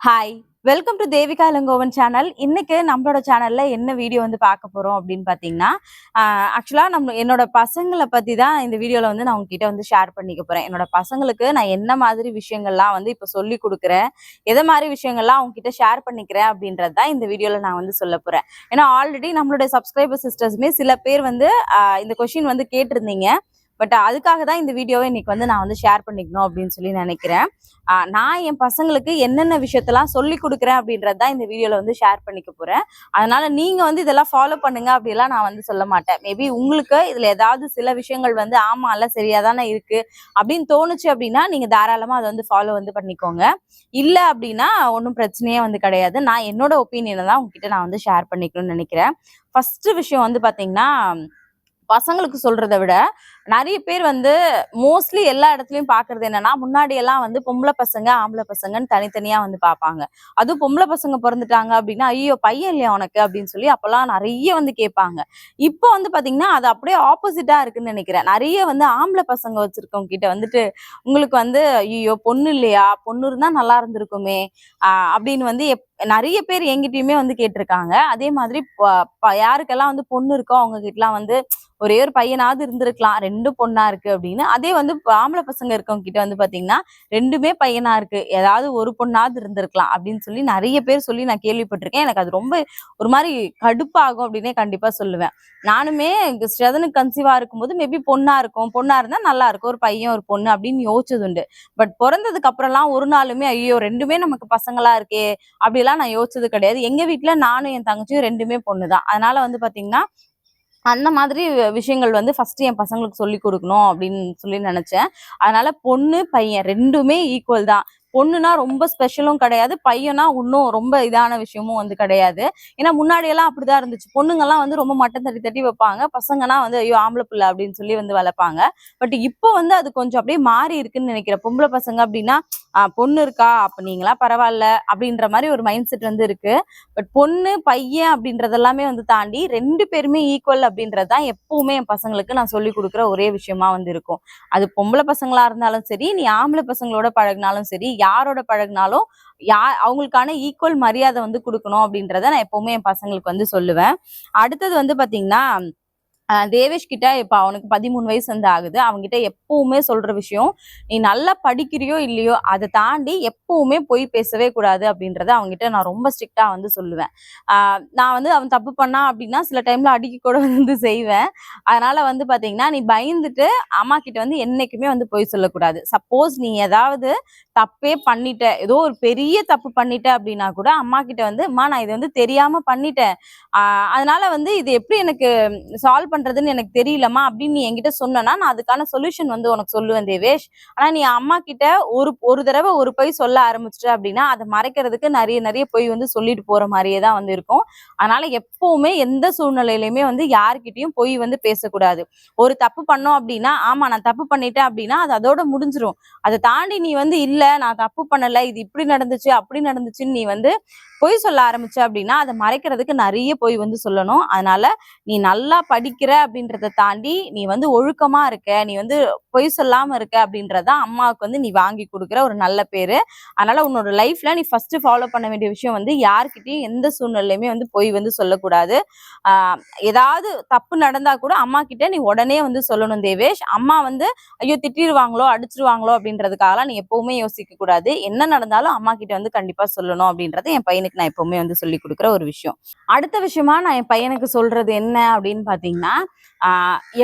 Hi welcome to Devika Ilangovan channel இன்னைக்கு நம்மளோட சேனல்ல என்ன வீடியோ வந்து பார்க்க போறோம் அப்படின்னு பாத்தீங்கன்னா ஆக்சுவலா நம்ம என்னோட பசங்களை பத்தி தான் இந்த வீடியோல வந்து நான் உங்ககிட்ட வந்து ஷேர் பண்ணிக்க போறேன். என்னோட பசங்களுக்கு நான் என்ன மாதிரி விஷயங்கள்லாம் வந்து இப்ப சொல்லி கொடுக்குறேன் எதை மாதிரி விஷயங்கள்லாம் அவங்க கிட்ட ஷேர் பண்ணிக்கிறேன் அப்படின்றது தான் இந்த வீடியோல நான் வந்து சொல்ல போறேன். ஏன்னா ஆல்ரெடி நம்மளுடைய சப்ஸ்கிரைபர் சிஸ்டர்ஸுமே சில பேர் வந்து இந்த கொஷின் வந்து கேட்டிருந்தீங்க. பட் அதுக்காக தான் இந்த வீடியோவை இன்னைக்கு வந்து நான் வந்து ஷேர் பண்ணிக்கணும் அப்படின்னு சொல்லி நினைக்கிறேன். நான் என் பசங்களுக்கு என்னென்ன விஷயத்தெல்லாம் சொல்லி கொடுக்குறேன் அப்படின்றது தான் இந்த வீடியோவில் வந்து ஷேர் பண்ணிக்க போகிறேன் அதனால நீங்கள் வந்து இதெல்லாம் ஃபாலோ பண்ணுங்க அப்படிலாம் நான் வந்து சொல்ல மாட்டேன். மேபி உங்களுக்கு இதில் ஏதாவது சில விஷயங்கள் வந்து ஆமாம் இல்லை சரியாக தானே இருக்குது அப்படின்னு தோணுச்சு அப்படின்னா நீங்கள் தாராளமாக அதை வந்து ஃபாலோ வந்து பண்ணிக்கோங்க. இல்லை அப்படின்னா ஒன்றும் பிரச்சனையே வந்து கிடையாது. நான் என்னோட ஒப்பீனியனை தான் உங்ககிட்ட நான் வந்து ஷேர் பண்ணிக்கணும்னு நினைக்கிறேன். ஃபஸ்ட்டு விஷயம் வந்து பார்த்தீங்கன்னா பசங்களுக்கு சொல்றதை விட நிறைய பேர் வந்து மோஸ்ட்லி எல்லா இடத்துலயும் பாக்குறது என்னன்னா முன்னாடி எல்லாம் வந்து பொம்பளை பசங்க ஆம்பளை பசங்கன்னு தனித்தனியா வந்து பாப்பாங்க. அதுவும் பொம்பளை பசங்க பிறந்துட்டாங்க அப்படின்னா ஐயோ பையன் இல்லையா உனக்கு? அப்படின்னு சொல்லி அப்பெல்லாம் நிறைய வந்து கேட்பாங்க. இப்போ வந்து பாத்தீங்கன்னா அது அப்படியே ஆப்போசிட்டா இருக்குன்னு நினைக்கிறேன். நிறைய வந்து ஆம்பளை பசங்க வச்சிருக்கவங்க கிட்ட வந்துட்டு உங்களுக்கு வந்து ஐயோ பொண்ணு இல்லையா? பொண்ணு இருந்தா நல்லா இருந்திருக்குமே. ஆஹ் அப்படின்னு வந்து நிறைய பேர் எங்கிட்டயுமே வந்து கேட்டிருக்காங்க. அதே மாதிரி ப- ப- யாருக்கெல்லாம் வந்து பொண்ணு இருக்கோ அவங்க கிட்டலாம் வந்து ஒரே ஒரு பையனாவது இருந்திருக்கலாம் ரெண்டு பொண்ணா இருக்கு அப்படின்னு. அதே வந்து ஆம்பளை பசங்க இருக்கவங்க கிட்ட வந்து பாத்தீங்கன்னா ரெண்டுமே பையனா இருக்கு ஏதாவது ஒரு பொண்ணாவது இருந்திருக்கலாம் அப்படின்னு சொல்லி நிறைய பேர் சொல்லி நான் கேள்விப்பட்டிருக்கேன். எனக்கு அது ரொம்ப ஒரு மாதிரி கடுப்பாகும் அப்படின்னே கண்டிப்பா சொல்லுவேன். நானுமே ஸ்ரதனுக்கு கன்சீவா இருக்கும்போது மேபி பொண்ணா இருக்கும். பொண்ணா இருந்தா நல்லா இருக்கும். ஒரு பையன் ஒரு பொண்ணு அப்படின்னு யோசிச்சது உண்டு. பட் பிறந்ததுக்கு அப்புறம்லாம் ஒரு நாளுமே ஐயோ ரெண்டுமே நமக்கு பசங்களா இருக்கே அப்படிலாம் நான் யோசிச்சது கிடையாது. எங்க வீட்டுல நானும் என் தங்கச்சியும் ரெண்டுமே பொண்ணு தான் அதனால வந்து பாத்தீங்கன்னா அந்த மாதிரி விஷயங்கள் வந்து ஃபஸ்ட்டு என் பசங்களுக்கு சொல்லி கொடுக்கணும் அப்படின்னு சொல்லி நினச்சேன். அதனால பொண்ணு பையன் ரெண்டுமே ஈக்குவல் தான். பொண்ணுனா ரொம்ப ஸ்பெஷலும் கிடையாது பையனா இன்னும் ரொம்ப இதான விஷயமும் வந்து கிடையாது. ஏன்னா முன்னாடி எல்லாம் அப்படிதான் இருந்துச்சு. பொண்ணுங்கெல்லாம் வந்து ரொம்ப மட்டம் தட்டி தட்டி வைப்பாங்க. பசங்கன்னா வந்து ஐயோ ஆம்பளை பிள்ளை அப்படின்னு சொல்லி வந்து வளர்ப்பாங்க. பட் இப்போ வந்து அது கொஞ்சம் அப்படியே மாறி இருக்குன்னு நினைக்கிறேன். பொம்பளை பசங்க அப்படின்னா பொண்ணு இருக்கா? அப்ப நீங்களா பரவாயில்ல. அப்படின்ற மாதிரி ஒரு மைண்ட் செட் வந்து இருக்கு. பட் பொண்ணு பையன் அப்படின்றது எல்லாமே வந்து தாண்டி ரெண்டு பேருமே ஈக்குவல் அப்படின்றது தான் எப்பவுமே என் பசங்களுக்கு நான் சொல்லி கொடுக்குற ஒரே விஷயமா வந்து இருக்கும். அது பொம்பளை பசங்களா இருந்தாலும் சரி நீ ஆம்பளை பசங்களோட பழகினாலும் சரி யாரோட பழகினாலும் யா அவங்களுக்கான ஈக்குவல் மரியாதை வந்து கொடுக்கணும் அப்படின்றத நான் எப்பவுமே என் பசங்களுக்கு வந்து சொல்லுவேன். அடுத்தது வந்து பாத்தீங்கன்னா தேவேஷ் கிட்ட இப்ப அவனுக்கு பதிமூணு வயசு வந்து ஆகுது. அவன்கிட்ட எப்பவுமே சொல்ற விஷயம் நீ நல்லா படிக்கிறியோ இல்லையோ அதை தாண்டி எப்பவுமே போய் பேசவே கூடாது அப்படின்றத அவன்கிட்ட நான் ரொம்ப ஸ்ட்ரிக்டா வந்து சொல்லுவேன். ஆஹ் நான் வந்து அவன் தப்பு பண்ணா அப்படின்னா சில டைம்ல அடிக்க கூட வந்து செய்வேன். அதனால வந்து பாத்தீங்கன்னா நீ பயந்துட்டு அம்மா கிட்ட வந்து என்னைக்குமே வந்து போய் சொல்லக்கூடாது. சப்போஸ் நீ ஏதாவது தப்பே பண்ணிட்ட ஏதோ ஒரு பெரிய தப்பு பண்ணிட்ட அப்படின்னா கூட அம்மா கிட்ட வந்து அம்மா நான் இது வந்து தெரியாம பண்ணிட்டேன். அதனால வந்து இது எப்படி எனக்கு சால்வ் பண்ண பண்றதுன்னு எனக்கு தெரியலம்மா அப்படின்னு நீ என்கிட்ட சொன்னா நான் அதுக்கான சொல்யூஷன் வந்து உனக்கு சொல்லுவேன் தேவேஷ். ஆனா நீ அம்மா கிட்ட ஒரு ஒரு தடவை ஒரு பொய் சொல்ல ஆரம்பிச்சிட்ட அப்படின்னா அதை மறைக்கிறதுக்கு நிறைய நிறைய பொய் வந்து சொல்லிட்டு போற மாதிரியே தான் வந்து இருக்கும். அதனால எப்பவுமே எந்த சூழ்நிலையிலுமே வந்து யார்கிட்டயும் பொய் வந்து பேசக்கூடாது. ஒரு தப்பு பண்ணோம் அப்படின்னா ஆமா நான் தப்பு பண்ணிட்டேன் அப்படின்னா அது அதோட முடிஞ்சிரும். அதை தாண்டி நீ வந்து இல்ல நான் தப்பு பண்ணல இது இப்படி நடந்துச்சு அப்படி நடந்துச்சுன்னு நீ வந்து பொய் சொல்ல ஆரம்பிச்ச அப்படின்னா அதை மறைக்கிறதுக்கு நிறைய பொய் வந்து சொல்லணும். அதனால நீ நல்லா படிக்கிற அப்படின்றத தாண்டி நீ வந்து ஒழுக்கமா இருக்க நீ வந்து பொய் சொல்லாம இருக்க அப்படின்றதான் அம்மாவுக்கு வந்து நீ வாங்கி கொடுக்குற ஒரு நல்ல பேரு. அதனால உன்னோட லைஃப்ல நீ ஃபர்ஸ்ட் ஃபாலோ பண்ண வேண்டிய விஷயம் வந்து யார்கிட்டயும் எந்த சூழ்நிலையுமே வந்து பொய் வந்து சொல்லக்கூடாது. ஆஹ் ஏதாவது தப்பு நடந்தா கூட அம்மா கிட்ட நீ உடனே வந்து சொல்லணும் தேவேஷ். அம்மா வந்து ஐயோ திட்டிடுவாங்களோ அடிச்சிருவாங்களோ அப்படின்றதுக்காகலாம் நீ எப்பவுமே யோசிக்க கூடாது. என்ன நடந்தாலும் அம்மா கிட்ட வந்து கண்டிப்பா சொல்லணும் அப்படின்றத என் பையனுக்கு நான் எப்பவுமே வந்து சொல்லி கொடுக்குற ஒரு விஷயம். அடுத்த விஷயமா நான் என் பையனுக்கு சொல்றது என்ன அப்படின்னு பாத்தீங்கன்னா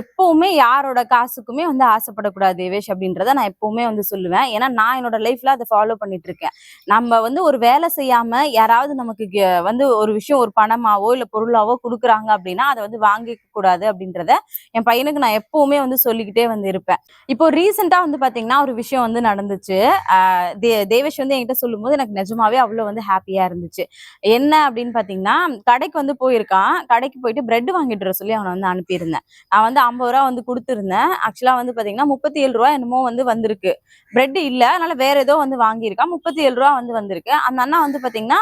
எப்பவுமே யாரோட காசுக்குமே வந்து ஆசைப்படக்கூடாது தேவேஷ் அப்படின்றத நான் எப்பவுமே வந்து சொல்லுவேன். ஏன்னா நான் என்னோட லைஃப்ல அதை ஃபாலோ பண்ணிட்டு இருக்கேன் நம்ம வந்து ஒரு வேலை செய்யாம யாராவது நமக்கு வந்து ஒரு விஷயம் ஒரு பணமாவோ இல்ல பொருளாவோ கொடுக்குறாங்க அப்படின்னா அதை வந்து வாங்கிக்க கூடாது அப்படின்றத என் பையனுக்கு நான் எப்பவுமே வந்து சொல்லிக்கிட்டே வந்து இருப்பேன். இப்போ ரீசெண்டா வந்து பாத்தீங்கன்னா ஒரு விஷயம் வந்து நடந்துச்சு. தே தேவேஷ் வந்து என்கிட்ட சொல்லும்போது எனக்கு நிஜமாவே அவ்வளவு வந்து ஹாப்பியா இருந்துச்சு. என்ன அப்படின்னு பாத்தீங்கன்னா கடைக்கு வந்து போயிருக்கான். கடைக்கு போயிட்டு பிரெட் வாங்கிட்டு வர சொல்லி அவனை வந்து அனுப்பி அனுப்பியிருந்தேன். நான் வந்து ஐம்பது ரூபா வந்து கொடுத்துருந்தேன். ஆக்சுவலாக வந்து பார்த்தீங்கன்னா முப்பத்தி ஏழு ரூபா என்னமோ வந்து வந்திருக்கு. பிரெட் இல்லை அதனால வேற ஏதோ வந்து வாங்கியிருக்கான் முப்பத்தி ஏழு ரூபா வந்து வந்திருக்கு. அந்த அண்ணா வந்து பார்த்தீங்கன்னா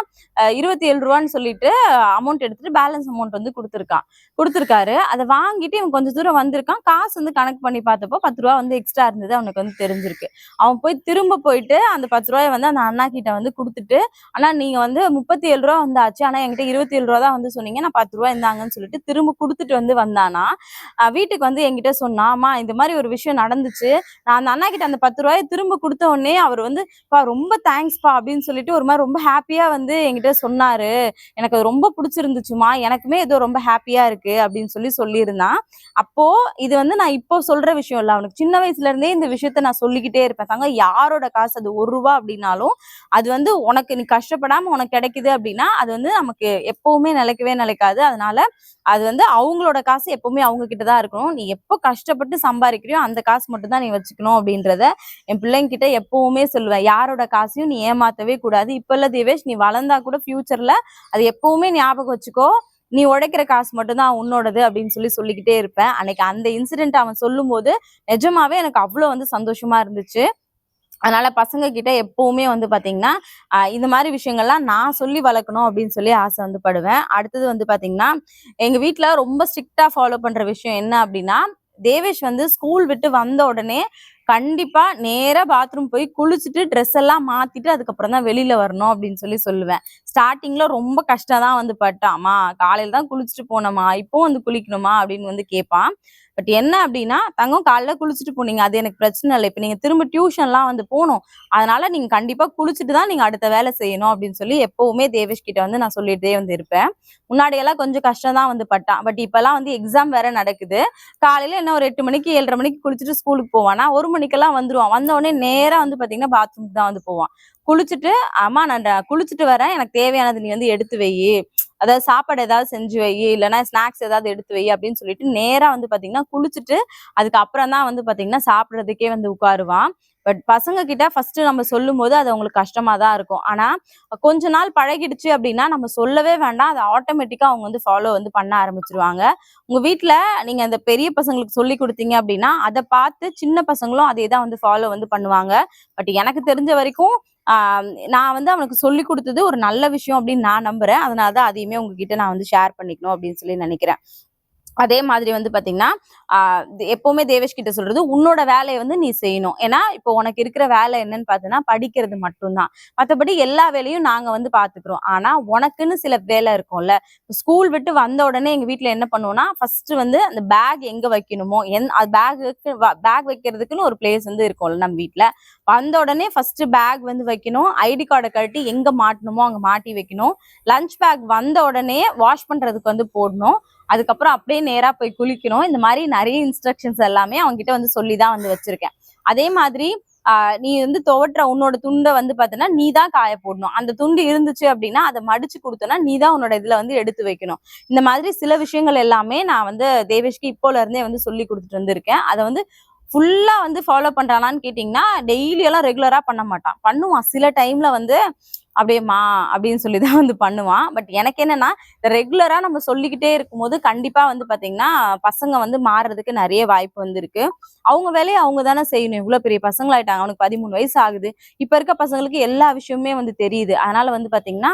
இருபத்தி ஏழு ரூபான்னு சொல்லிட்டு அமௌண்ட் எடுத்துட்டு பேலன்ஸ் அமௌண்ட் வந்து கொடுத்துருக்கான் கொடுத்துருக்காரு. அதை வாங்கிட்டு இவன் கொஞ்சம் தூரம் வந்திருக்கான். காசு வந்து கணக்கு பண்ணி பார்த்தப்போ பத்து ரூபா வந்து எக்ஸ்ட்ரா இருந்தது அவனுக்கு வந்து தெரிஞ்சிருக்கு. அவன் போய் திரும்ப போயிட்டு அந்த பத்து ரூபாயை வந்து அந்த அண்ணா கிட்ட வந்து கொடுத்துட்டு ஆனா நீங்க வந்து முப்பத்தி ஏழு ரூபா வந்து ஆச்சு ஆனா என்கிட்ட இருபத்தி ஏழு ரூபா தான் வந்து சொன்னீங்க. நான் பத்து ரூபா இருந்தாங்கன்னு சொல்லிட்டு திரும்ப கொடுத்துட்டு வந்து வந்தான் அஹ் வீட்டுக்கு வந்து என்கிட்ட சொன்னாமா இந்த மாதிரி ஒரு விஷயம் நடந்துச்சு. நான் அந்த அண்ணா கிட்ட அந்த பத்து ரூபாயை திரும்ப கொடுத்த உடனே அவர் வந்து பா ரொம்ப தேங்க்ஸ்ப்பா அப்படின்னு சொல்லிட்டு ஒரு மாதிரி ரொம்ப ஹாப்பியா வந்து என்கிட்ட சொன்னாரு. எனக்கு அது ரொம்ப பிடிச்சிருந்துச்சுமா எனக்குமே ஏதோ ரொம்ப ஹாப்பியா இருக்கு அப்படின்னு சொல்லி சொல்லியிருந்தான். அப்போ இது வந்து நான் இப்போ சொல்ற விஷயம் இல்லை. அவனுக்கு சின்ன வயசுல இருந்தே இந்த விஷயத்த நான் சொல்லிக்கிட்டே இருப்பேன். தங்க யாரோட காசு அது? ஒரு ரூபா அப்படின்னாலும் அது வந்து உனக்கு நீ கஷ்டப்படாம உனக்கு கிடைக்குது அப்படின்னா அது வந்து நமக்கு எப்பவுமே நிலைக்கவே நிலைக்காது. அதனால அது வந்து அவங்களோட காசு எப்பவுமே அவங்க கிட்ட தான் இருக்கணும். நீ எப்போ கஷ்டப்பட்டு சம்பாதிக்கிறியோ அந்த காசு மட்டும் தான் நீ வச்சுக்கணும் அப்படின்றத என் பிள்ளைங்க கிட்ட எப்பவுமே சொல்லுவேன். யாரோட காசையும் நீ ஏமாத்தவே கூடாது. இப்ப இல்ல தேவேஷ் நீ வளர்ந்தா கூட ஃபியூச்சர்ல அது எப்பவுமே ஞாபகம் வச்சுக்கோ. நீ உடைக்கிற காசு மட்டும்தான் உன்னோடது அப்படின்னு சொல்லி சொல்லிக்கிட்டே இருப்பேன். அன்னைக்கு அந்த இன்சிடென்ட் அவன் சொல்லும் போது நிஜமாவே எனக்கு அவ்வளோ வந்து சந்தோஷமா இருந்துச்சு. அதனால பசங்க கிட்ட எப்பவுமே வந்து பாத்தீங்கன்னா இந்த மாதிரி விஷயங்கள்லாம் நான் சொல்லி வளர்க்கணும் அப்படின்னு சொல்லி ஆசை வந்து படுவேன். அடுத்தது வந்து பாத்தீங்கன்னா எங்க வீட்டுல ரொம்ப ஸ்ட்ரிக்டா ஃபாலோ பண்ற விஷயம் என்ன அப்படின்னா தேவேஷ் வந்து ஸ்கூல் விட்டு வந்த உடனே கண்டிப்பா நேரா பாத்ரூம் போய் குளிச்சுட்டு ட்ரெஸ் எல்லாம் மாத்திட்டு அதுக்கப்புறம் தான் வெளியில வரணும் அப்படின்னு சொல்லி சொல்லுவேன். ஸ்டார்டிங்ல ரொம்ப கஷ்டம் தான் வந்து பட்டாமா காலையில தான் குளிச்சுட்டு போனோமா இப்போ வந்து குளிக்கணுமா அப்படின்னு வந்து கேட்பான். பட் என்ன அப்படின்னா தங்கம் காலைல குளிச்சுட்டு போனீங்க. அது எனக்கு பிரச்சனை இல்லை. இப்போ நீங்க திரும்ப டியூஷன்லாம் வந்து போகணும். அதனால நீங்க கண்டிப்பா குளிச்சுட்டு தான் நீங்க அடுத்த வேலை செய்யணும் அப்படின்னு சொல்லி எப்பவுமே தேவேஷ் கிட்ட வந்து நான் சொல்லிட்டே வந்து இருப்பேன். முன்னாடி எல்லாம் கொஞ்சம் கஷ்டம் தான் வந்து பட்டான். பட் இப்பெல்லாம் வந்து எக்ஸாம் வேற நடக்குது. காலையில என்ன ஒரு எட்டு மணிக்கு ஏழரை மணிக்கு குளிச்சுட்டு ஸ்கூலுக்கு போவானா? ஒரு மணிக்கெல்லாம் வந்துருவான். வந்தோடனே நேராக வந்து பாத்தீங்கன்னா பாத்ரூம்க்கு தான் வந்து போவான். குளிச்சுட்டு அம்மா நான் குளிச்சுட்டு வரேன். எனக்கு தேவையானது நீ வந்து எடுத்து வை அதாவது சாப்பாடு ஏதாவது செஞ்சு வை இல்லைன்னா ஸ்நாக்ஸ் ஏதாவது எடுத்து வை அப்படின்னு சொல்லிட்டு நேராக வந்து பார்த்தீங்கன்னா குளிச்சுட்டு அதுக்கப்புறம் தான் வந்து பார்த்தீங்கன்னா சாப்பிட்றதுக்கே வந்து உட்காருவான். பட் பசங்க கிட்ட ஃபர்ஸ்ட் நம்ம சொல்லும் போது அது அவங்களுக்கு கஷ்டமா தான் இருக்கும். ஆனா கொஞ்ச நாள் பழகிடுச்சு அப்படின்னா நம்ம சொல்லவே வேண்டாம். அது ஆட்டோமேட்டிக்கா அவங்க வந்து ஃபாலோ வந்து பண்ண ஆரம்பிச்சிருவாங்க. உங்க வீட்டுல நீங்க அந்த பெரிய பசங்களுக்கு சொல்லி கொடுத்தீங்க அப்படின்னா அதை பார்த்து சின்ன பசங்களும் அதே தான் வந்து ஃபாலோ வந்து பண்ணுவாங்க. பட் எனக்கு தெரிஞ்ச வரைக்கும் நான் வந்து அவனுக்கு சொல்லி கொடுத்தது ஒரு நல்ல விஷயம் அப்படின்னு நான் நம்புறேன். அதனால தான் அதையுமே உங்ககிட்ட நான் வந்து ஷேர் பண்ணிக்கணும் அப்படின்னு சொல்லி நினைக்கிறேன். அதே மாதிரி வந்து பாத்தீங்கன்னா இது எப்பவுமே தேவேஷ் கிட்ட சொல்றது உன்னோட வேலையை வந்து நீ செய்யணும். ஏன்னா இப்போ உனக்கு இருக்கிற வேலை என்னன்னு பார்த்தீங்கன்னா படிக்கிறது மட்டும்தான். மற்றபடி எல்லா வேலையும் நாங்க வந்து பாத்துக்கிறோம். ஆனா உனக்குன்னு சில வேலை இருக்கும்ல. ஸ்கூல் விட்டு வந்த உடனே எங்க வீட்டுல என்ன பண்ணுவோம்னா ஃபர்ஸ்ட் வந்து அந்த பேக் எங்க வைக்கணுமோ என் பேக்குக்கு பேக் வைக்கிறதுக்குன்னு ஒரு பிளேஸ் வந்து இருக்கும்ல நம்ம வீட்டுல வந்த உடனே ஃபர்ஸ்ட் பேக் வந்து வைக்கணும். ஐடி கார்டை கழட்டி எங்க மாட்டணுமோ அங்க மாட்டி வைக்கணும். லஞ்ச் பேக் வந்த உடனே வாஷ் பண்றதுக்கு வந்து போடணும். அதுக்கப்புறம் அப்படியே நேராக போய் குளிக்கணும். இந்த மாதிரி நிறைய இன்ஸ்ட்ரக்ஷன்ஸ் எல்லாமே அவங்ககிட்ட வந்து சொல்லி தான் வந்து வச்சிருக்கேன். அதே மாதிரி நீ வந்து துவட்டுற உன்னோட துண்டை வந்து பார்த்தீங்கன்னா நீ தான் காய போடணும். அந்த துண்டு இருந்துச்சு அப்படின்னா அதை மடிச்சு கொடுத்தனா நீ தான் உன்னோட இதில் வந்து எடுத்து வைக்கணும். இந்த மாதிரி சில விஷயங்கள் எல்லாமே நான் வந்து தேவேஷ்க்கு இப்போல இருந்தே வந்து சொல்லி கொடுத்துட்டு வந்திருக்கேன். அதை வந்து ஃபுல்லாக வந்து ஃபாலோ பண்ணுறானான்னு கேட்டிங்கன்னா டெய்லியெல்லாம் ரெகுலராக பண்ண மாட்டான். பண்ணுவான். சில டைமில் வந்து அப்படியேம்மா அப்படின்னு சொல்லி தான் வந்து பண்ணுவான். பட் எனக்கு என்னன்னா ரெகுலரா நம்ம சொல்லிக்கிட்டே இருக்கும்போது கண்டிப்பா வந்து பாத்தீங்கன்னா பசங்க வந்து மாறுறதுக்கு நிறைய வாய்ப்பு வந்து இருக்கு. அவங்க வேலையை அவங்க தானே செய்யணும். இவ்வளவு பெரிய பசங்களாயிட்டாங்க. அவனுக்கு பதிமூணு வயசு ஆகுது. இப்ப இருக்க பசங்களுக்கு எல்லா விஷயமுமே வந்து தெரியுது. அதனால வந்து பாத்தீங்கன்னா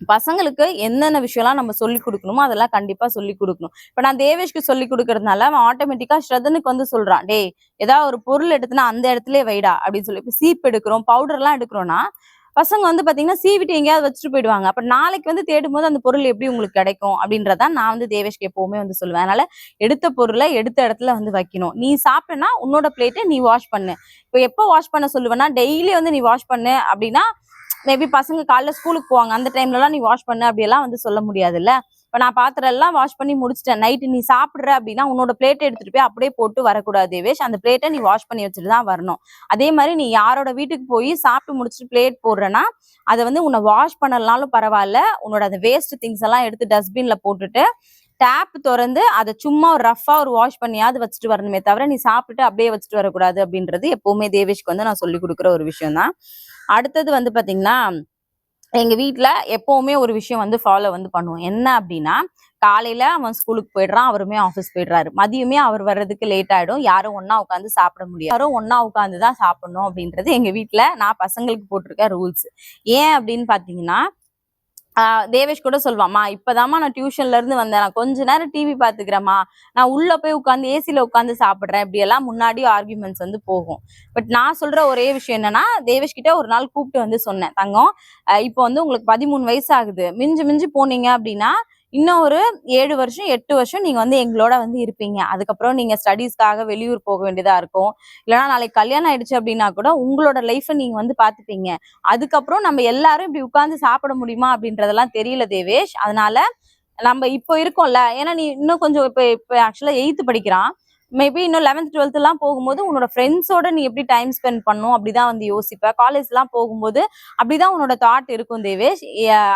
பசங்களுக்கு என்னென்ன விஷயம்லாம் நம்ம சொல்லி கொடுக்கணுமோ அதெல்லாம் கண்டிப்பா சொல்லி கொடுக்கணும். இப்ப நான் தேவேஷ்க்கு சொல்லி கொடுக்கறதுனால அவன் ஆட்டோமேட்டிக்கா ஸ்ரதனுக்கு வந்து சொல்றான் டேய் ஏதாவது ஒரு பொருள் எடுத்துனா அந்த இடத்துல வைடா அப்படின்னு சொல்லி. இப்ப சீப் எடுக்கிறோம் பவுடர் எல்லாம் எடுக்கிறோம்னா பசங்க வந்து பாத்தீங்கன்னா சீவிட்டு எங்கேயாவது வச்சுட்டு போயிடுவாங்க. அப்ப நாளைக்கு வந்து தேடும் போது அந்த பொருள் எப்படி உங்களுக்கு கிடைக்கும் அப்படின்றத நான் வந்து தேவேஷ்க்கு எப்பவுமே வந்து சொல்லுவேன். அதனால எடுத்த பொருளை எடுத்த இடத்துல வந்து வைக்கணும். நீ சாப்பிட்டனா உன்னோட பிளேட்டை நீ வாஷ் பண்ணு. இப்போ எப்போ வாஷ் பண்ண சொல்லுவேன்னா டெய்லி வந்து நீ வாஷ் பண்ணு அப்படின்னா மேபி பசங்க காலைல ஸ்கூலுக்கு போவாங்க. அந்த டைம்லலாம் நீ வாஷ் பண்ணு அப்படியெல்லாம் வந்து சொல்ல முடியாதுல்ல. இப்போ நான் பாத்திரம் எல்லாம் வாஷ் பண்ணி முடிச்சிட்டேன். நைட்டு நீ சாப்பிட்ற அப்படின்னா உன்னோட பிளேட்டை எடுத்துட்டு போய் அப்படியே போட்டு வரக்கூடாது தேவேஷ். அந்த பிளேட்டை நீ வாஷ் பண்ணி வச்சுட்டு தான் வரணும். அதே மாதிரி நீ யாரோட வீட்டுக்கு போய் சாப்பிட்டு முடிச்சுட்டு பிளேட் போடுறேன்னா அதை வந்து உன்னை வாஷ் பண்ணலனாலும் பரவாயில்ல. உன்னோட அந்த வேஸ்ட் திங்ஸ் எல்லாம் எடுத்து டஸ்ட்பின்ல போட்டுட்டு டேப் திறந்து அதை சும்மா ஒரு ரஃபா ஒரு வாஷ் பண்ணியாவது வச்சுட்டு வரணுமே தவிர நீ சாப்பிட்டுட்டு அப்படியே வச்சுட்டு வரக்கூடாது அப்படின்றது எப்பவுமே தேவேஷ்க்கு வந்து நான் சொல்லி கொடுக்குற ஒரு விஷயம் தான் அடுத்தது வந்து பாத்தீங்கன்னா எங்க வீட்டில் எப்பவுமே ஒரு விஷயம் வந்து ஃபாலோ வந்து பண்ணுவோம். என்ன அப்படின்னா காலையில அவன் ஸ்கூலுக்கு போயிடுறான் அவருமே ஆஃபீஸ் போயிடுறாரு. மதியமே அவர் வர்றதுக்கு லேட் ஆயிடும். யாரும் ஒன்றா உட்காந்து சாப்பிட முடியாது. யாரும் ஒண்ணா உட்காந்து தான் சாப்பிடணும் அப்படின்றது எங்க வீட்டில் நான் பசங்களுக்கு போட்டிருக்க ரூல்ஸ் ஏன் அப்படின்னு பாத்தீங்கன்னா தேவேஷ் கூட சொல்வாம்மா இப்பதாம்மா நான் டியூஷன்ல இருந்து வந்தேன். நான் கொஞ்ச நேரம் டிவி பாத்துக்கிறேம்மா நான் உள்ள போய் உட்காந்து ஏசில உட்காந்து சாப்பிடுறேன். இப்படி எல்லாம் முன்னாடி ஆர்குமெண்ட்ஸ் வந்து போகும். பட் நான் சொல்ற ஒரே விஷயம் என்னன்னா தேவேஷ் கிட்ட ஒரு நாள் கூப்பிட்டு வந்து சொன்னேன் தங்கம் இப்போ வந்து உங்களுக்கு பதிமூணு வயசு ஆகுது. மிஞ்சு மிஞ்சி போனீங்க அப்படின்னா இன்னும் ஒரு ஏழு வருஷம் எட்டு வருஷம் நீங்க வந்து எங்களோட வந்து இருப்பீங்க. அதுக்கப்புறம் நீங்க ஸ்டடீஸ்க்காக வெளியூர் போக வேண்டியதா இருக்கும். இல்லைன்னா நாளைக்கு கல்யாணம் ஆயிடுச்சு அப்படின்னா கூட உங்களோட லைஃப்பை நீங்க வந்து பாத்துப்பீங்க அதுக்கப்புறம் நம்ம எல்லாரும் இப்படி உட்கார்ந்து சாப்பிட முடியுமா அப்படின்றதெல்லாம் தெரியல தேவேஷ். அதனால நம்ம இப்போ இருக்கோம்ல. ஏன்னா நீ இன்னும் கொஞ்சம் இப்போ இப்போ ஆக்சுவலாக எயித்து படிக்கிறான். மேபி இன்னும் லெவன்த் டுவெல்த்லாம் போகும்போது உன்னோட ஃப்ரெண்ட்ஸோட நீ எப்படி டைம் ஸ்பெண்ட் பண்ணும்? அப்படிதான் வந்து யோசிப்ப. காலேஜ்லாம் போகும்போது அப்படிதான் உன்னோட தாட் இருக்கும் தேவேஷ்.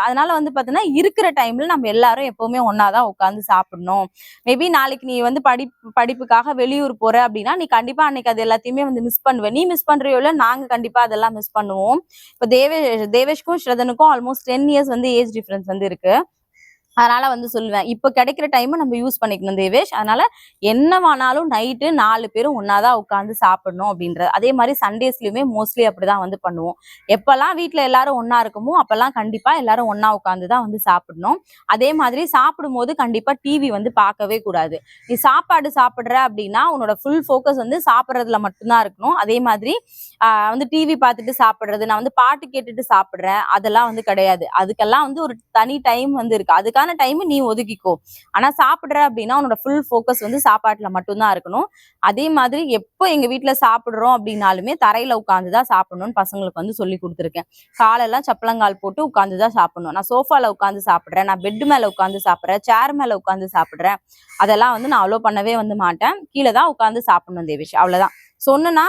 அதனால வந்து பார்த்தீங்கன்னா இருக்கிற டைம்ல நம்ம எல்லாரும் எப்பவுமே ஒன்னாதான் உட்காந்து சாப்பிடணும். மேபி நாளைக்கு நீ வந்து படி படிப்புக்காக வெளியூர் போற அப்படின்னா நீ கண்டிப்பா அன்னைக்கு அது எல்லாத்தையுமே வந்து மிஸ் பண்ணுவ. நீ மிஸ் பண்றியோ இல்லை நாங்க கண்டிப்பா அதெல்லாம் மிஸ் பண்ணுவோம். இப்போ தேவேஷ் தேவேஷ்க்கும் ஸ்ரதனுக்கும் ஆல்மோஸ்ட் டென் இயர்ஸ் வந்து ஏஜ் டிஃபரன்ஸ் வந்து இருக்கு. அதனால வந்து சொல்லுவேன். இப்போ கிடைக்கிற டைமை நம்ம யூஸ் பண்ணிக்கணும் தேவேஷ். அதனால என்னவானாலும் நைட்டு நாலு பேரும் ஒன்னாதான் உட்காந்து சாப்பிடணும் அப்படின்றது அதே மாதிரி சண்டேஸ்லயுமே மோஸ்ட்லி அப்படிதான் வந்து பண்ணுவோம். எப்பெல்லாம் வீட்டில் எல்லாரும் ஒன்றா இருக்குமோ அப்பெல்லாம் கண்டிப்பா எல்லாரும் ஒன்றா உட்காந்து தான் வந்து சாப்பிடணும். அதே மாதிரி சாப்பிடும்போது கண்டிப்பா டிவி வந்து பார்க்கவே கூடாது. நீ சாப்பாடு சாப்பிட்ற அப்படின்னா உன்னோட ஃபுல் ஃபோக்கஸ் வந்து சாப்பிட்றதுல மட்டும்தான் இருக்கணும். அதே மாதிரி வந்து டிவி பார்த்துட்டு சாப்பிட்றது நான் வந்து பாட்டு கேட்டுட்டு சாப்பிட்றேன் அதெல்லாம் வந்து கிடையாது. அதுக்கெல்லாம் வந்து ஒரு தனி டைம் வந்து இருக்கு. அதுக்கான டைம் நீ ஒதுக்கிக்கோ. ஆனா சாப்பிடுற அப்படின்னா உன்னோட ஃபுல் ஃபோக்கஸ் வந்து சாப்பாட்டுல மட்டும்தான் இருக்கணும். அதே மாதிரி எப்போ எங்க வீட்டுல சாப்பிடுறோம் அப்படின்னாலுமே தரையில உட்காந்து தான் சாப்பிடணும்னு பசங்களுக்கு வந்து சொல்லி கொடுத்துருக்கேன். காலெல்லாம் சப்பளங்கால் போட்டு உட்காந்து தான் சாப்பிடணும். நான் சோஃபால உட்காந்து சாப்பிடுறேன். நான் பெட் மேல உட்காந்து சாப்பிடுறேன். சேர் மேல உட்காந்து சாப்பிடுறேன். அதெல்லாம் வந்து நான் அலோ பண்ணவே வந்து மாட்டேன். கீழே தான் உட்காந்து சாப்பிடணும் தேவிஷ். அவ்வளவுதான். சொன்னா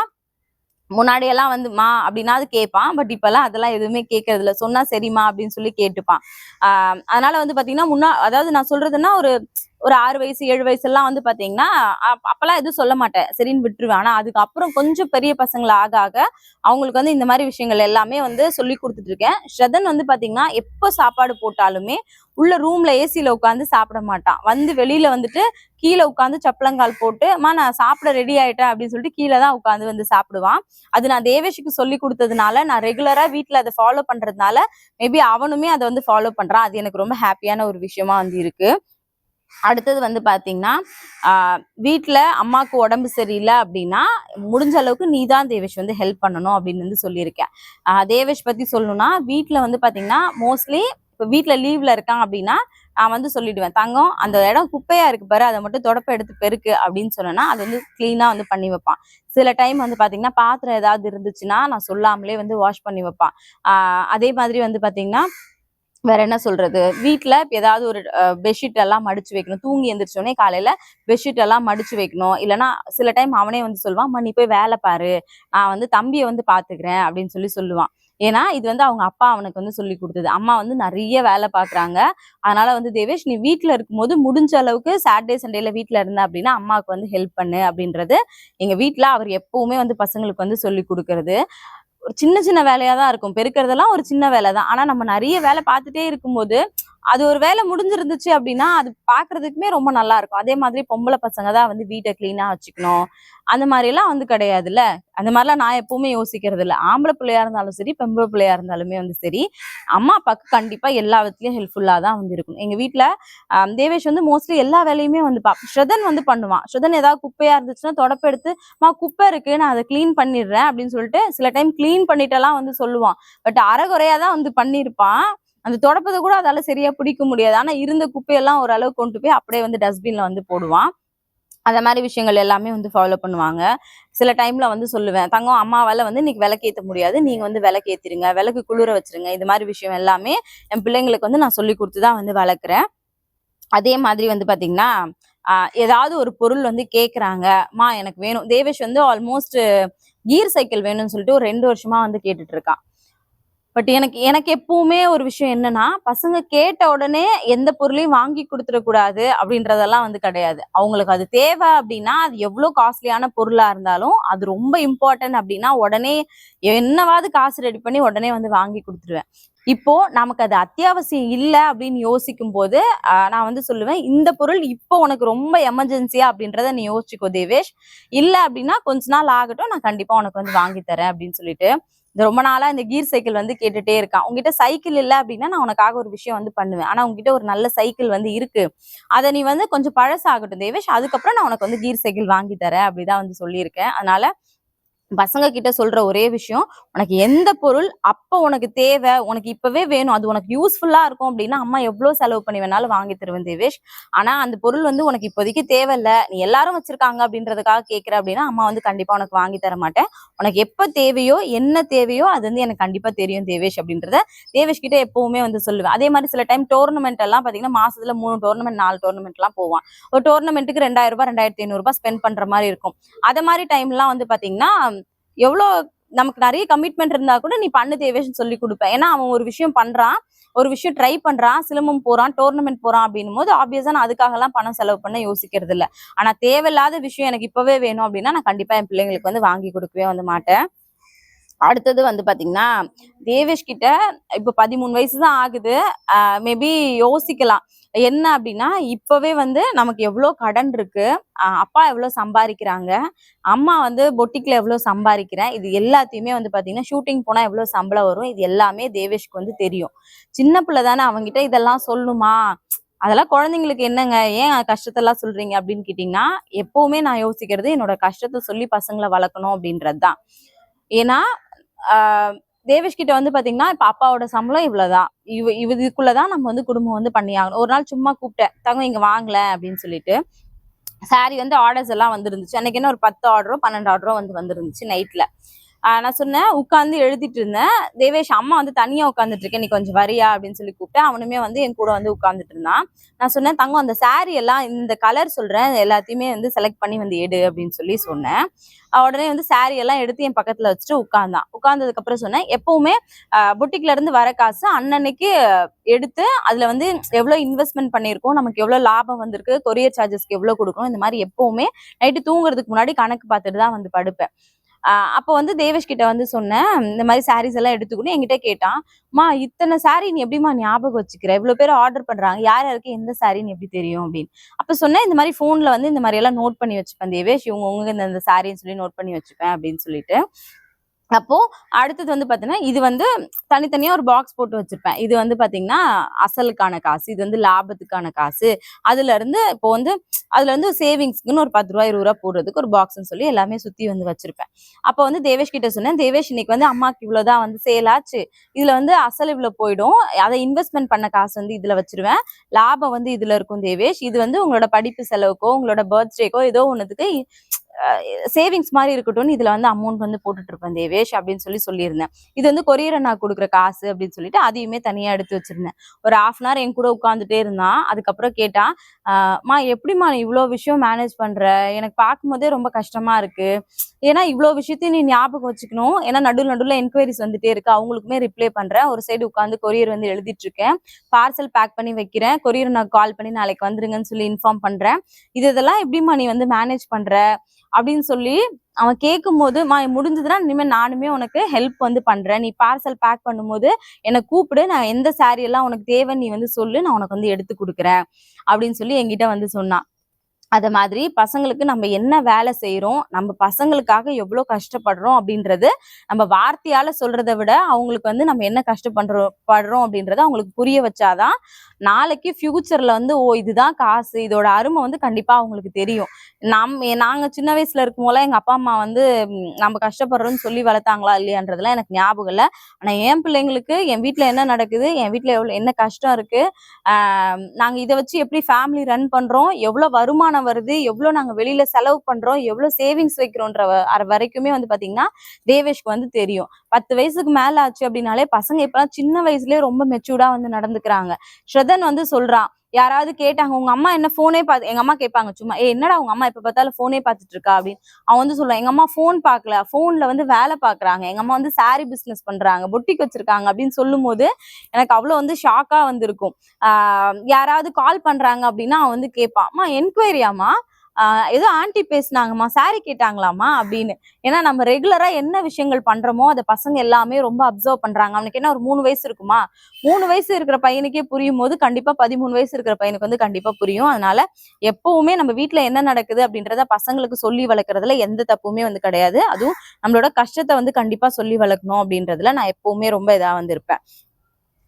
முன்னாடி எல்லாம் வந்து மா அப்படின்னா அது கேட்பான் பட் இப்பெல்லாம் அதெல்லாம் எதுவுமே கேட்கறது இல்ல சொன்னா சரிம்மா அப்படின்னு சொல்லி கேட்டுப்பான். ஆஹ் அதனால வந்து பாத்தீங்கன்னா முன்னா அதாவது நான் சொல்றதுன்னா ஒரு ஒரு ஆறு வயசு ஏழு வயசு எல்லாம் வந்து பாத்தீங்கன்னா அப்பெல்லாம் எதுவும் சொல்ல மாட்டேன். சரின்னு விட்டுருவேன். ஆனா அதுக்கப்புறம் கொஞ்சம் பெரிய பசங்களை ஆக ஆக அவங்களுக்கு வந்து இந்த மாதிரி விஷயங்கள் எல்லாமே வந்து சொல்லி கொடுத்துட்டு இருக்கேன் ஸ்ரதன் வந்து பாத்தீங்கன்னா எப்போ சாப்பாடு போட்டாலுமே உள்ள ரூம்ல ஏசியில உட்காந்து சாப்பிட மாட்டான். வந்து வெளியில வந்துட்டு கீழே உட்காந்து சப்பளங்கால் போட்டு அம்மா நான் சாப்பிட ரெடி ஆயிட்டேன் அப்படின்னு சொல்லிட்டு கீழே தான் உட்காந்து வந்து சாப்பிடுவான். அது நான் தேவேஷுக்கு சொல்லி கொடுத்ததுனால நான் ரெகுலரா வீட்டுல அதை ஃபாலோ பண்றதுனால மேபி அவனுமே அதை வந்து ஃபாலோ பண்றான். அது எனக்கு ரொம்ப ஹாப்பியான ஒரு விஷயமா வந்து இருக்கு. அடுத்தது வந்து பார்த்தீங்கன்னா வீட்டில் அம்மாவுக்கு உடம்பு சரியில்லை அப்படின்னா முடிஞ்ச அளவுக்கு நீ தான் தேவேஷ் வந்து ஹெல்ப் பண்ணணும் அப்படின்னு வந்து சொல்லியிருக்கேன். தேவேஷ் பத்தி சொல்லணும்னா வீட்டில் வந்து பார்த்தீங்கன்னா மோஸ்ட்லி இப்போ வீட்டில் லீவில் இருக்கான் அப்படின்னா நான் வந்து சொல்லிடுவேன். தங்கம் அந்த இடம் குப்பையா இருக்கு பாரு அதை மட்டும் தொடப்ப எடுத்து பெருக்கு அப்படின்னு சொன்னேன்னா அது வந்து கிளீனா வந்து பண்ணி வைப்பான். சில டைம் வந்து பாத்தீங்கன்னா பாத்திரம் ஏதாவது இருந்துச்சுன்னா நான் சொல்லாமலே வந்து வாஷ் பண்ணி வைப்பான். அதே மாதிரி வந்து பாத்தீங்கன்னா வேற என்ன சொல்றது? வீட்டில் இப்போ ஏதாவது ஒரு பெட்ஷீட் எல்லாம் மடிச்சு வைக்கணும். தூங்கி எந்திரிச்சோடனே காலையில பெட்ஷீட் எல்லாம் மடிச்சு வைக்கணும். இல்லைன்னா சில டைம் அவனே வந்து சொல்லுவான் "அம்மா, நீ போய் வேலை பாரு. நான் வந்து தம்பியை வந்து பாத்துக்கிறேன். அப்படின்னு சொல்லி சொல்லுவான். ஏன்னா இது வந்து அவங்க அப்பா அவனுக்கு வந்து சொல்லி கொடுத்தது. அம்மா வந்து நிறைய வேலை பாக்குறாங்க. அதனால வந்து தேவேஷ் நீ வீட்ல இருக்கும்போது முடிஞ்ச அளவுக்கு சாட்டர்டே சண்டேல வீட்டில் இருந்த அப்படின்னா அம்மாவுக்கு வந்து ஹெல்ப் பண்ணு. அப்படின்றது எங்க வீட்டில் அவர் எப்பவுமே வந்து பசங்களுக்கு வந்து சொல்லி கொடுக்கறது. ஒரு சின்ன சின்ன வேலையா தான் இருக்கும். பெருக்கிறதெல்லாம் ஒரு சின்ன வேலை தான் ஆனா நம்ம நிறைய வேலை பார்த்துட்டே இருக்கும்போது அது ஒரு வேலை முடிஞ்சிருந்துச்சு அப்படின்னா அது பாக்குறதுக்குமே ரொம்ப நல்லா இருக்கும். அதே மாதிரி பொம்பளை பசங்க தான் வந்து வீட்டை கிளீனா வச்சுக்கணும். அந்த மாதிரி எல்லாம் வந்து கிடையாதுல்ல? அந்த மாதிரிலாம் நான் எப்பவுமே யோசிக்கிறது இல்லை. ஆம்பளை பிள்ளையா இருந்தாலும் சரி பெம்பளை பிள்ளையா இருந்தாலுமே வந்து சரி அம்மா அப்பாவுக்கு கண்டிப்பா எல்லா விதத்துலயும் ஹெல்ப்ஃபுல்லா தான் வந்து இருக்கும் எங்க வீட்டுல தேவேஷ் வந்து மோஸ்ட்லி எல்லா வேலையுமே வந்து பா ஸ்ரதன் வந்து பண்ணுவான். ஸ்ரதன் ஏதாவது குப்பையா இருந்துச்சுன்னா தொடப்ப எடுத்து மா குப்பை இருக்கு நான் அதை கிளீன் பண்ணிடுறேன் அப்படின்னு சொல்லிட்டு சில டைம் க்ளீன் பண்ணிட்டெல்லாம் வந்து சொல்லுவான். பட் அரைகுறையா தான் வந்து பண்ணியிருப்பான். அந்த தொடப்பத்தை கூட அதால சரியா பிடிக்க முடியாது. ஆனா இருந்த குப்பையெல்லாம் ஓரளவு கொண்டு போய் அப்படியே வந்து டஸ்ட்பின்ல வந்து போடுவான். அந்த மாதிரி விஷயங்கள் எல்லாமே வந்து ஃபாலோ பண்ணுவாங்க. சில டைம்ல வந்து சொல்லுவேன் தங்கம் அம்மாவால வந்து இன்னைக்கு விளக்கேற்ற முடியாது. நீங்க வந்து விளக்கேத்திருங்க விளக்கு குளிர வச்சிருங்க. இது மாதிரி விஷயம் எல்லாமே என் பிள்ளைங்களுக்கு வந்து நான் சொல்லி கொடுத்து தான் வந்து வளர்க்குறேன். அதே மாதிரி வந்து பாத்தீங்கன்னா ஆஹ் ஏதாவது ஒரு பொருள் வந்து கேக்குறாங்க மா எனக்கு வேணும். தேவேஷ் வந்து ஆல்மோஸ்ட் கீர் சைக்கிள் வேணும்னு சொல்லிட்டு ஒரு ரெண்டு வருஷமா வந்து கேட்டுட்டு இருக்கான். பட் எனக்கு எனக்கு எப்பவுமே ஒரு விஷயம் என்னன்னா பசங்க கேட்ட உடனே எந்த பொருளையும் வாங்கி கொடுத்துடக்கூடாது அப்படின்றதெல்லாம் வந்து கிடையாது. அவங்களுக்கு அது தேவை அப்படின்னா அது எவ்வளோ காஸ்ட்லியான பொருளா இருந்தாலும் அது ரொம்ப இம்பார்ட்டன்ட் அப்படின்னா உடனே என்னவாவது காசு ரெடி பண்ணி உடனே வந்து வாங்கி கொடுத்துருவேன். இப்போ நமக்கு அது அத்தியாவசியம் இல்லை அப்படின்னு யோசிக்கும் போது நான் வந்து சொல்லுவேன் இந்த பொருள் இப்போ உனக்கு ரொம்ப எமர்ஜென்சியா அப்படின்றத நீ யோசிச்சுக்கோ தேவேஷ். இல்லை அப்படின்னா கொஞ்ச நாள் ஆகட்டும் நான் கண்டிப்பா உனக்கு வந்து வாங்கி தரேன் அப்படின்னு சொல்லிட்டு. ரொம்ப நாளா இந்த கீர் சைக்கிள் வந்து கேட்டுட்டே இருக்கான் உங்ககிட்ட சைக்கிள் இல்ல அப்படின்னா நான் உனக்காக ஒரு விஷயம் வந்து பண்ணுவேன். ஆனா உங்ககிட்ட ஒரு நல்ல சைக்கிள் வந்து இருக்கு. அதை நீ வந்து கொஞ்சம் பழசாகட்டும் தேவேஷ். அதுக்கப்புறம் நான் உனக்கு வந்து கீர் சைக்கிள் வாங்கி தரேன் அப்படிதான் வந்து சொல்லியிருக்கேன். அதனால பசங்க கிட்ட சொல்ற ஒரே விஷயம் உனக்கு எந்த பொருள் அப்ப உனக்கு தேவை உனக்கு இப்பவே வேணும் அது உனக்கு யூஸ்ஃபுல்லா இருக்கும் அப்படின்னா அம்மா எவ்வளவு செலவு பண்ணி வேணாலும் வாங்கி தருவேன் தேவேஷ். ஆனா அந்த பொருள் வந்து உனக்கு இப்போதைக்கு தேவையில்ல நீ எல்லாரும் வச்சிருக்காங்க அப்படின்றதுக்காக கேட்குற அப்படின்னா அம்மா வந்து கண்டிப்பா உனக்கு வாங்கி தர மாட்டேன். உனக்கு எப்ப தேவையோ என்ன தேவையோ அது வந்து எனக்கு கண்டிப்பா தெரியும் தேவேஷ் அப்படின்றத தேவேஷ் கிட்ட எப்பவுமே வந்து சொல்லுவேன். அதே மாதிரி சில டைம் டோர்னமெண்ட் எல்லாம் பாத்தீங்கன்னா மாசத்துல மூணு டோர்னமெண்ட் நாலு டோர்னமெண்ட் எல்லாம் போவான். ஒரு டோர்னமெண்ட்டுக்கு ரெண்டாயிரம் ரூபாய் ரெண்டாயிரத்தி ஐநூறு ரூபாய் ஸ்பெண்ட் பண்ற மாதிரி இருக்கும். அது மாதிரி டைம்லாம் வந்து பாத்தீங்கன்னா எவ்வளோ நமக்கு நிறைய கமிட்மெண்ட் இருந்தா கூட நீ பண்ணு தேவேஷ்னு சொல்லி கொடுப்பேன். ஏன்னா அவன் ஒரு விஷயம் பண்றான் ஒரு விஷயம் ட்ரை பண்றான் சிலம்பம் போறான் டோர்னமெண்ட் போறான் அப்படின்னும் போது ஆப்வியஸா நான் அதுக்காக எல்லாம் பணம் செலவு பண்ண யோசிக்கிறது இல்ல. ஆனா தேவையில்லாத விஷயம் எனக்கு இப்பவே வேணும் அப்படின்னா நான் கண்டிப்பா என் பிள்ளைங்களுக்கு வந்து வாங்கி கொடுக்கவே வந்து மாட்டேன். அடுத்தது வந்து பாத்தீங்கன்னா தேவேஷ் கிட்ட இப்ப பதிமூணு வயசு தான் ஆகுது. மேபி யோசிக்கலாம். என்ன அப்படின்னா இப்பவே வந்து நமக்கு எவ்வளோ கடன் இருக்கு அப்பா எவ்வளோ சம்பாதிக்கிறாங்க அம்மா வந்து பொட்டிக்கில் எவ்வளோ சம்பாதிக்கிறேன் இது எல்லாத்தையுமே வந்து பார்த்தீங்கன்னா ஷூட்டிங் போனால் எவ்வளோ சம்பளம் வரும் இது எல்லாமே தேவேஷ்க்கு வந்து தெரியும். சின்ன பிள்ளை தானே அவங்ககிட்ட இதெல்லாம் சொல்லணுமா அதெல்லாம் குழந்தைங்களுக்கு என்னங்க ஏன் கஷ்டத்தெல்லாம் சொல்றீங்க அப்படின்னு கேட்டிங்கன்னா எப்பவுமே நான் யோசிக்கிறது என்னோட கஷ்டத்தை சொல்லி பசங்களை வளர்க்கணும் அப்படின்றதுதான். ஏன்னா தேவேஷ் கிட்ட வந்து பாத்தீங்கன்னா இப்ப அப்பாவோட சம்பளம் இவ்வளவுதான். இவ இவ இதுக்குள்ளதான் நம்ம வந்து குடும்பம் வந்து பண்ணி ஆகணும் ஒரு நாள் சும்மா கூப்பிட்டேன். தங்க இங்க வாங்கல அப்படின்னு சொல்லிட்டு சாரி வந்து ஆர்டர்ஸ் எல்லாம் வந்துருந்துச்சு. அன்னைக்கு என்ன ஒரு பத்து ஆர்டரோ பன்னெண்டு ஆர்டரோ வந்து வந்துருந்துச்சு நைட்ல நான் சொன்னேன் உட்காந்து எழுதிட்டு இருந்தேன். தேவேஷ் அம்மா வந்து தனியா உட்காந்துட்டு இருக்கேன். நீ கொஞ்சம் வரியா அப்படின்னு சொல்லி கூப்பிட்டேன். அவனுமே வந்து என் கூட வந்து உட்காந்துட்டு இருந்தான். நான் சொன்னேன் தங்கம் அந்த சாரி எல்லாம் இந்த கலர் சொல்றேன். எல்லாத்தையுமே வந்து செலக்ட் பண்ணி வந்து எடு அப்படின்னு சொல்லி சொன்னேன். உடனே வந்து சாரி எல்லாம் எடுத்து என் பக்கத்துல வச்சுட்டு உட்கார்ந்தான். உட்கார்ந்ததுக்கு அப்புறம் சொன்னேன் எப்பவுமே புட்டிக்ல இருந்து வர காசு அன்னன்னைக்கு எடுத்து அதுல வந்து எவ்வளவு இன்வெஸ்ட்மெண்ட் பண்ணியிருக்கோம் நமக்கு எவ்வளவு லாபம் வந்திருக்கு கொரியர் சார்ஜஸ்க்கு எவ்வளவு கொடுக்கணும் இந்த மாதிரி எப்பவுமே நைட்டு தூங்குறதுக்கு முன்னாடி கணக்கு பார்த்துட்டு தான் வந்து படுப்பேன். அப்போ வந்து தேவேஷ் கிட்ட வந்து சொன்னேன் இந்த மாதிரி சாரீஸ் எல்லாம் எடுத்துக்கணும். என்கிட்ட கேட்டான் மா இத்தனை சாரீ நீ எப்படிமா ஞாபகம் வச்சுக்கிற? இவ்வளோ பேர் ஆர்டர் பண்றாங்க. யார் யாருக்கு எந்த சாரின்னு எப்படி தெரியும்? அப்படின்னு. அப்போ சொன்னேன் இந்த மாதிரி ஃபோனில் வந்து இந்த மாதிரி எல்லாம் நோட் பண்ணி வச்சுப்பேன் தேவேஷ். இவங்க உங்க இந்த இந்த சாரின்னு சொல்லி நோட் பண்ணி வச்சுப்பேன் அப்படின்னு சொல்லிட்டு. அப்போ அடுத்தது வந்து பாத்தீங்கன்னா இது வந்து தனித்தனியா ஒரு பாக்ஸ் போட்டு வச்சிருப்பேன். இது வந்து பாத்தீங்கன்னா அசலுக்கான காசு இது வந்து லாபத்துக்கான காசு. அதுல இருந்து இப்போ வந்து அதுல இருந்து சேவிங்ஸ்க்குன்னு ஒரு பத்து ரூபா இருபது ரூபா போடுறதுக்கு ஒரு பாக்ஸ்னு சொல்லி எல்லாமே சுத்தி வந்து வச்சிருப்பேன். அப்போ வந்து தேவேஷ் கிட்ட சொன்னேன் தேவேஷ் இன்னைக்கு வந்து அம்மாக்கு இவ்வளவுதான் வந்து சேல் ஆச்சு. இதுல வந்து அசல் இவ்வளவு போயிடும். அதை இன்வெஸ்ட்மெண்ட் பண்ண காசு வந்து இதுல வச்சிருவேன். லாபம் வந்து இதுல இருக்கும் தேவேஷ். இது வந்து உங்களோட படிப்பு செலவுக்கோ உங்களோட பர்த்டேக்கோ ஏதோ ஒண்ணுத்துக்கு சேவிங்ஸ் மாதிரி இருக்கட்டும்னு இதில் வந்து அமௌண்ட் வந்து போட்டுட்டு இருப்பேன் தேவேஷ் அப்படின்னு சொல்லி சொல்லியிருந்தேன். இது வந்து கொரியரை நான் கொடுக்குற காசு அப்படின்னு சொல்லிட்டு அதையுமே தனியாக எடுத்து வச்சிருந்தேன். ஒரு ஆஃப் அன் ஹவர் என் கூட உட்காந்துட்டே இருந்தான். அதுக்கப்புறம் கேட்டான் மா எப்படிம்மா நீ இவ்வளோ விஷயம் மேனேஜ் பண்ணுற எனக்கு பார்க்கும்போதே ரொம்ப கஷ்டமாக இருக்கு. ஏன்னா இவ்வளோ விஷயத்தையும் நீ ஞாபகம் வச்சுக்கணும். ஏன்னா நடுவில் நடுவில் என்கொயரிஸ் வந்துட்டே இருக்கு. அவங்களுக்குமே ரிப்ளை பண்ணுறேன் ஒரு சைடு உட்காந்து கொரியர் வந்து எழுதிட்டு இருக்கேன். பார்சல் பேக் பண்ணி வைக்கிறேன். கொரியர் நான் கால் பண்ணி நாளைக்கு வந்துருங்கன்னு சொல்லி இன்ஃபார்ம் பண்ணுறேன் இது இதெல்லாம் எப்படிம்மா நீ வந்து மேனேஜ் பண்ணுற அப்படின்னு சொல்லி அவன் கேட்கும் போது மா முடிஞ்சதுன்னா இனிமேல் நானுமே உனக்கு ஹெல்ப் வந்து பண்ணுறேன் நீ பார்சல் பேக் பண்ணும்போது என்னை கூப்பிடு. நான் எந்த saree எல்லாம் உனக்கு தேவை நீ வந்து சொல்லு. நான் உனக்கு வந்து எடுத்து கொடுக்குறேன். அப்படின்னு சொல்லி என்கிட்ட வந்து சொன்னான். அது மாதிரி பசங்களுக்கு நம்ம என்ன வேலை செய்கிறோம் நம்ம பசங்களுக்காக எவ்வளோ கஷ்டப்படுறோம் அப்படின்றது நம்ம வார்த்தையால் சொல்கிறத விட அவங்களுக்கு வந்து நம்ம என்ன கஷ்டப்படுறோம் படுறோம் அப்படின்றத அவங்களுக்கு புரிய வச்சாதான் நாளைக்கு ஃப்யூச்சரில் வந்து ஓ இதுதான் காசு இதோட அருமை வந்து கண்டிப்பாக அவங்களுக்கு தெரியும். நம் நாங்கள் சின்ன வயசில் இருக்கும் போல எங்கள் அப்பா அம்மா வந்து நம்ம கஷ்டப்படுறோம்னு சொல்லி வளர்த்தாங்களா இல்லையான்றதுலாம் எனக்கு ஞாபகம் இல்லை. ஆனால் என் பிள்ளைங்களுக்கு என் வீட்டில் என்ன நடக்குது என் வீட்டில் எவ்வளோ என்ன கஷ்டம் இருக்குது நாங்கள் இதை வச்சு எப்படி ஃபேமிலி ரன் பண்ணுறோம் எவ்வளோ வருமானம் வருது எவ்வளவு நாங்க வெளியில் செலவு பண்றோம் எவ்வளவு சேவிங்ஸ் வைக்கிறோன்ற வரைக்குமே வந்து பாத்தீங்கன்னா தேவேஷ்க்கு வந்து தெரியும். பத்து வயசுக்கு மேல ஆச்சு அப்படின்னாலே பசங்க இப்போலாம் சின்ன வயசுலயே ரொம்ப மெச்சூர்டா வந்து நடந்துக்கிறாங்க. ஸ்ரதன் வந்து சொல்றான் யாராவது கேட்டாங்க உங்க அம்மா என்ன போனே பார்த்து எங்க அம்மா கேட்பாங்க சும்மா ஏ என்னடா உங்க அம்மா எப்ப பார்த்தாலும் போனே பார்த்துட்டு இருக்கா? அப்படின்னு. அவன் வந்து சொல்லுவான் எங்க அம்மா போன் பார்க்கல போன்ல வந்து வேலை பாக்குறாங்க எங்க அம்மா வந்து சாரி பிசினஸ் பண்றாங்க பொட்டிக் வச்சிருக்காங்க அப்படின்னு சொல்லும் போது எனக்கு அவ்வளவு வந்து ஷாக்கா வந்திருக்கும். ஆஹ் யாராவது கால் பண்றாங்க அப்படின்னா அவன் வந்து கேட்பான் அம்மா என்கொயரியாமா ஏதோ ஆன்ட்டி பேசுனாங்கம்மா சாரி கேட்டாங்களாமா அப்படின்னு. ஏன்னா நம்ம ரெகுலரா என்ன விஷயங்கள் பண்றோமோ அதை பசங்க எல்லாமே ரொம்ப அப்சர்வ் பண்றாங்க. அவனுக்கு என்ன ஒரு மூணு வயசு இருக்குமா? மூணு வயசு இருக்கிற பையனுக்கே புரியும் போது கண்டிப்பா பதிமூணு வயசு இருக்கிற பையனுக்கு வந்து கண்டிப்பா புரியும். அதனால எப்பவுமே நம்ம வீட்டுல என்ன நடக்குது அப்படின்றத பசங்களுக்கு சொல்லி வளர்க்கறதுல எந்த தப்புமே வந்து கிடையாது. அதுவும் நம்மளோட கஷ்டத்தை வந்து கண்டிப்பா சொல்லி வளர்க்கணும் அப்படின்றதுல நான் எப்பவுமே ரொம்ப இதா வந்து இருப்பேன்.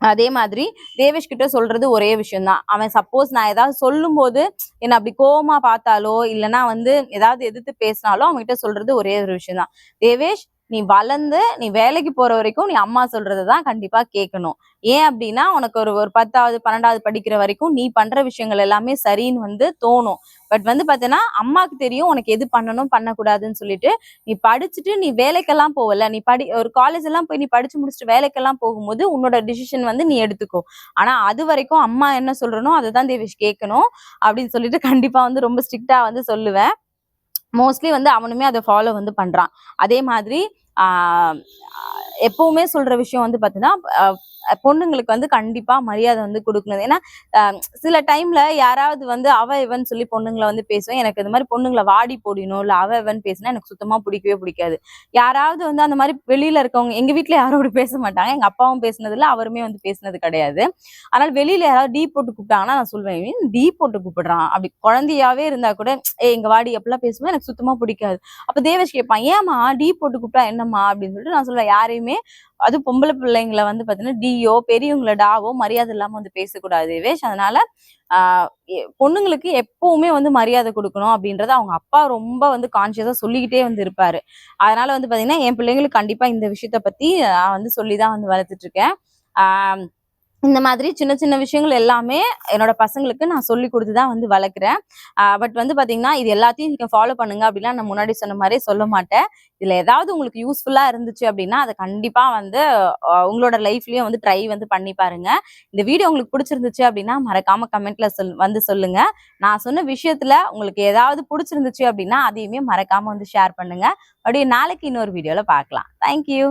அதே மாதிரி தேவேஷ் கிட்ட சொல்றது ஒரே விஷயம்தான். அவன் சப்போஸ் நான் ஏதாவது சொல்லும்போது என்ன அப்படி கோபமா பார்த்தாலோ இல்லைன்னா வந்து ஏதாவது எதிர்த்து பேசினாலோ அவன்கிட்ட சொல்றது ஒரே ஒரு விஷயம்தான். தேவேஷ் நீ வளர்ந்து நீ வேலைக்கு போற வரைக்கும் நீ அம்மா சொல்றதை தான் கண்டிப்பா கேட்கணும். ஏன் அப்படின்னா உனக்கு ஒரு ஒரு பத்தாவது பன்னெண்டாவது படிக்கிற வரைக்கும் நீ பண்ற விஷயங்கள் எல்லாமே சரின்னு வந்து தோணும். பட் வந்து பார்த்தீங்கன்னா அம்மாக்கு தெரியும் உனக்கு எது பண்ணணும் பண்ணக்கூடாதுன்னு சொல்லிட்டு நீ படிச்சுட்டு நீ வேலைக்கெல்லாம் போகல. நீ படி ஒரு காலேஜ் எல்லாம் போய் நீ படிச்சு முடிச்சுட்டு வேலைக்கெல்லாம் போகும்போது உன்னோட டிசிஷன் வந்து நீ எடுத்துக்கோ. ஆனா அது வரைக்கும் அம்மா என்ன சொல்றனோ அதை தான் தேவிஷ் கேட்கணும் அப்படின்னு சொல்லிட்டு கண்டிப்பா வந்து ரொம்ப ஸ்ட்ரிக்டா வந்து சொல்லுவேன். மோஸ்ட்லி வந்து அவனுமே அதை ஃபாலோ வந்து பண்றான். அதே மாதிரி ஆஹ் எப்பவுமே சொல்ற விஷயம் வந்து பார்த்தீங்கன்னா பொண்ணுங்களுக்கு வந்து கண்டிப்பா மரியாதை வந்து கொடுக்கணும். ஏன்னா சில டைம்ல யாராவது வந்து அவ இவன் சொல்லி பொண்ணுங்களை வந்து பேசுவேன். எனக்கு இந்த மாதிரி பொண்ணுங்களை வாடி போடணும் இல்ல அவ இவன் பேசினா எனக்கு சுத்தமா பிடிக்கவே பிடிக்காது. யாராவது வந்து அந்த மாதிரி வெளியில இருக்கவங்க எங்க வீட்டுல யாரும் பேச மாட்டாங்க. எங்க அப்பாவும் பேசினது இல்ல அவருமே வந்து பேசுனது கிடையாது. அதனால வெளியில யாராவது டீ போட்டு கூப்பிட்டாங்கன்னா நான் சொல்லுவேன் டீ போட்டு கூப்பிடுறான் அப்படி குழந்தையாவே இருந்தா கூட ஏ எங்க வாடி. எப்பெல்லாம் பேசுவேன் எனக்கு சுத்தமா பிடிக்காது. அப்ப தேவேஷ் கேட்பான் ஏமா டீ போட்டு கூப்பிட்டா என்னம்மா? அப்படின்னு சொல்லிட்டு நான் சொல்லுவேன் யாரையுமே அது பொம்பளை பிள்ளைங்களை வந்து பார்த்தீங்கன்னா டியோ பெரியவங்கள டாவோ மரியாதை இல்லாமல் வந்து பேசக்கூடாது வேஷ் அதனால எ- பொண்ணுங்களுக்கு எப்பவுமே வந்து மரியாதை கொடுக்கணும் அப்படின்றத அவங்க அப்பா ரொம்ப வந்து கான்சியஸாக சொல்லிக்கிட்டே வந்து இருப்பாரு. அதனால வந்து பார்த்தீங்கன்னா என் பிள்ளைங்களுக்கு கண்டிப்பாக இந்த விஷயத்த பற்றி நான் வந்து சொல்லி தான் வந்து வளர்த்துட்டு இருக்கேன். இந்த மாதிரி சின்ன சின்ன விஷயங்கள் எல்லாமே என்னோட பசங்களுக்கு நான் சொல்லி கொடுத்து தான் வந்து வளர்க்குறேன். பட் வந்து பார்த்தீங்கன்னா இது எல்லாத்தையும் நீங்கள் ஃபாலோ பண்ணுங்க அப்படின்னா நான் முன்னாடி சொன்ன மாதிரி சொல்ல மாட்டேன். இதில் ஏதாவது உங்களுக்கு யூஸ்ஃபுல்லாக இருந்துச்சு அப்படின்னா அதை கண்டிப்பாக வந்து உங்களோட லைஃப்லயும் வந்து ட்ரை வந்து பண்ணி பாருங்க. இந்த வீடியோ உங்களுக்கு பிடிச்சிருந்துச்சு அப்படின்னா மறக்காம கமெண்ட்ல சொல் வந்து சொல்லுங்க. நான் சொன்ன விஷயத்துல உங்களுக்கு ஏதாவது பிடிச்சிருந்துச்சு அப்படின்னா அதையுமே மறக்காம வந்து ஷேர் பண்ணுங்க. அப்படியே நாளைக்கு இன்னொரு வீடியோவில் பார்க்கலாம். தேங்க்யூ